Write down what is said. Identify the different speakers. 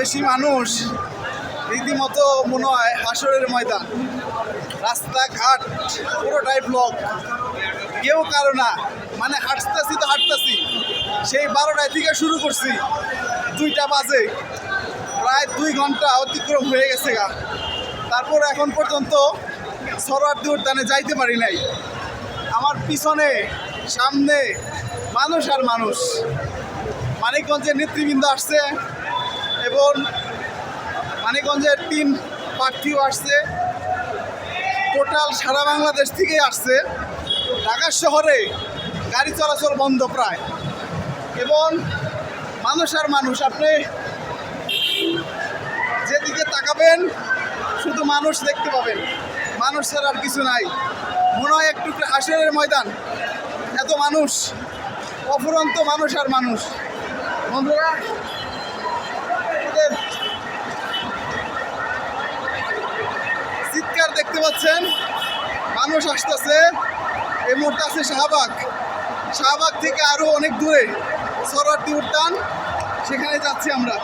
Speaker 1: বেশি মানুষ রীতিমতো মনে হয় হাসরের ময়দান। রাস্তাঘাট পুরোটাই ব্লক কেউ কারও না। মানে হাঁটতেছি তো হাঁটতেছি। সেই বারোটায় থেকে শুরু করছি। দুইটা বাজে। প্রায় দুই ঘণ্টা অতিক্রম হয়ে গেছে গা। তারপর এখন পর্যন্ত সরোয়ার্দি উদ্যানে যাইতে পারি নাই। আমার পিছনে, সামনে মানুষ আর মানুষ। মানিকগঞ্জের নেতৃবৃন্দ আসছে। এবং মানিকগঞ্জের তিন প্রার্থীও আসছে। টোটাল সারা বাংলাদেশ থেকেই আসছে। ঢাকা শহরে গাড়ি চলাচল বন্ধ প্রায়। এবং মানুষ আর মানুষ, আপনি যেদিকে তাকাবেন, শুধু মানুষ দেখতে পাবেন। মানুষ ছাড়া আর কিছু নাই। মনে হয় একটু হাসির ময়দান। এত মানুষ, অফুরন্ত মানুষ আর মানুষ। বন্ধুরা আমাদের চিৎকার দেখতে পাচ্ছেন। মানুষ আসতেছে। এই মুহূর্তে আছে শাহবাগ। শাহবাগ থেকে আরও অনেক দূরে সরোয়ার্দি উদ্যান সেখানে যাচ্ছি আমরা।